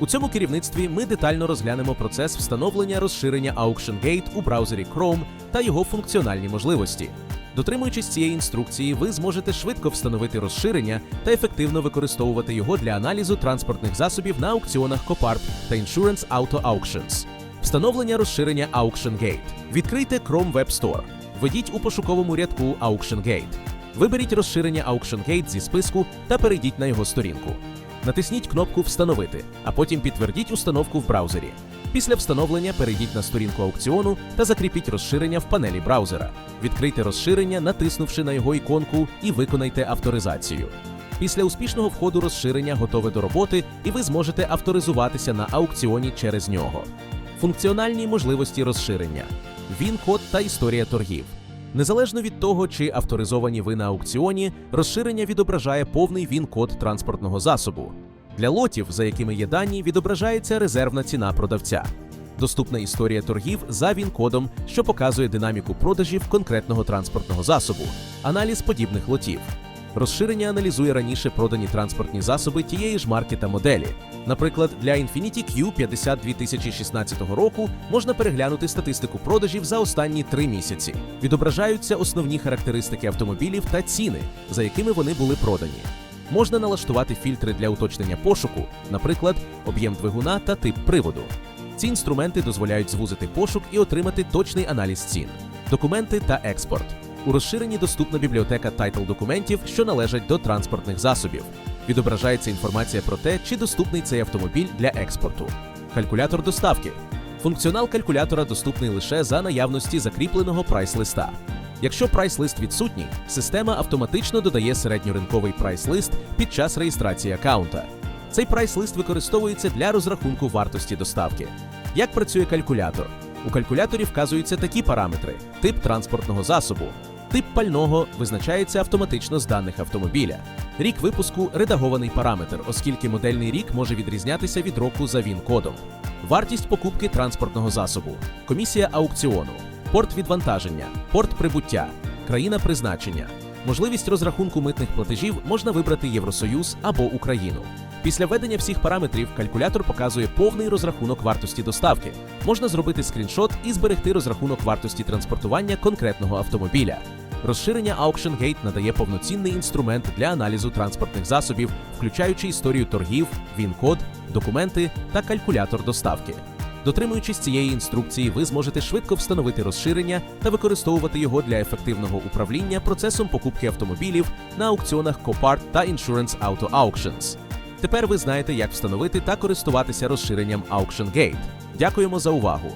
У цьому керівництві ми детально розглянемо процес встановлення розширення AuctionGate у браузері Chrome та його функціональні можливості. Дотримуючись цієї інструкції, ви зможете швидко встановити розширення та ефективно використовувати його для аналізу транспортних засобів на аукціонах Copart та Insurance Auto Auctions. Встановлення розширення AuctionGate. Відкрийте Chrome Web Store. Введіть у пошуковому рядку AuctionGate. Виберіть розширення AuctionGate зі списку та перейдіть на його сторінку. Натисніть кнопку Встановити, а потім підтвердіть установку в браузері. Після встановлення перейдіть на сторінку аукціону та закріпіть розширення в панелі браузера. Відкрийте розширення, натиснувши на його іконку, і виконайте авторизацію. Після успішного входу розширення готове до роботи, і ви зможете авторизуватися на аукціоні через нього. Функціональні можливості розширення, він-код та історія торгів. Незалежно від того, чи авторизовані ви на аукціоні, розширення відображає повний він-код транспортного засобу. Для лотів, за якими є дані, відображається резервна ціна продавця. Доступна історія торгів за він-кодом, що показує динаміку продажів конкретного транспортного засобу, аналіз подібних лотів. Розширення аналізує раніше продані транспортні засоби тієї ж марки та моделі. Наприклад, для Infiniti Q50 2016 року можна переглянути статистику продажів за останні три місяці. Відображаються основні характеристики автомобілів та ціни, за якими вони були продані. Можна налаштувати фільтри для уточнення пошуку, наприклад, об'єм двигуна та тип приводу. Ці інструменти дозволяють звузити пошук і отримати точний аналіз цін, документи та експорт. У розширенні доступна бібліотека тайтл документів, що належать до транспортних засобів. Відображається інформація про те, чи доступний цей автомобіль для експорту. Калькулятор доставки. Функціонал калькулятора доступний лише за наявності закріпленого прайс-листа. Якщо прайс-лист відсутній, система автоматично додає середньоринковий прайс-лист під час реєстрації аккаунта. Цей прайс-лист використовується для розрахунку вартості доставки. Як працює калькулятор? У калькуляторі вказуються такі параметри: тип транспортного засобу, тип пального визначається автоматично з даних автомобіля. Рік випуску редагований параметр, оскільки модельний рік може відрізнятися від року за ВІН-кодом. Вартість покупки транспортного засобу, комісія аукціону, порт відвантаження, порт прибуття, країна призначення. Можливість розрахунку митних платежів можна вибрати Євросоюз або Україну. Після введення всіх параметрів калькулятор показує повний розрахунок вартості доставки. Можна зробити скріншот і зберегти розрахунок вартості транспортування конкретного автомобіля. Розширення AuctionGate надає повноцінний інструмент для аналізу транспортних засобів, включаючи історію торгів, він-код, документи та калькулятор доставки. Дотримуючись цієї інструкції, ви зможете швидко встановити розширення та використовувати його для ефективного управління процесом покупки автомобілів на аукціонах Copart та Insurance Auto Auctions. Тепер ви знаєте, як встановити та користуватися розширенням AuctionGate. Дякуємо за увагу!